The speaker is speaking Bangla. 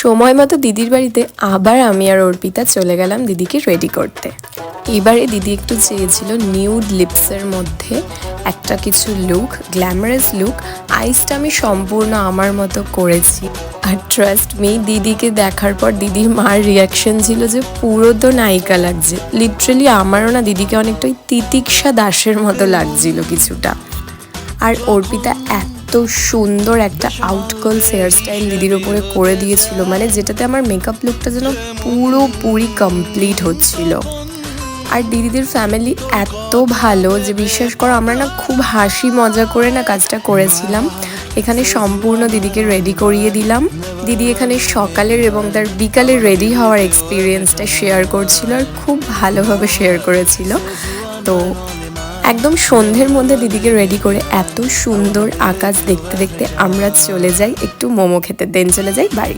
সময় মতো দিদির বাড়িতে আবার আমি আর অর্পিতা চলে গেলাম দিদিকে রেডি করতে। এবারে দিদি একটু চেয়েছিল নিউড লিপসের মধ্যে একটা কিছু লুক গ্ল্যামারাস লুক আইসটা আমি সম্পূর্ণ আমার মতো করেছি। আর ট্রাস্ট মি দিদিকে দেখার পর দিদির মার রিয়াকশন ছিল যে পুরো তো নায়িকা লাগছে। লিটারেলি আমারও না দিদিকে অনেকটা ওই তিতিক্ষা দাসের মতো লাগছিল কিছুটা। আর অর্পিতা এত সুন্দর একটা আউটকলস হেয়ারস্টাইল দিদির ওপরে করে দিয়েছিল। মানে যেটাতে আমার মেকআপ লুকটা যেন পুরোপুরি কমপ্লিট হচ্ছিল। আর দিদিদের ফ্যামিলি এত ভালো যে বিশ্বাস করো, আমরা না খুব হাসি মজা করে না কাজটা করেছিলাম। এখানে সম্পূর্ণ দিদিকে রেডি করিয়ে দিলাম। দিদি এখানে সকালের এবং তার বিকালে রেডি হওয়ার এক্সপিরিয়েন্সটা শেয়ার করছিল আর খুব ভালোভাবে শেয়ার করেছিল। তো একদম সন্ধ্যের মধ্যে দিদিকে রেডি করে এত সুন্দর আকাশ দেখতে দেখতে আমরা চলে যাই, একটু মোমো খেতে দেন চলে যাই বাড়ি।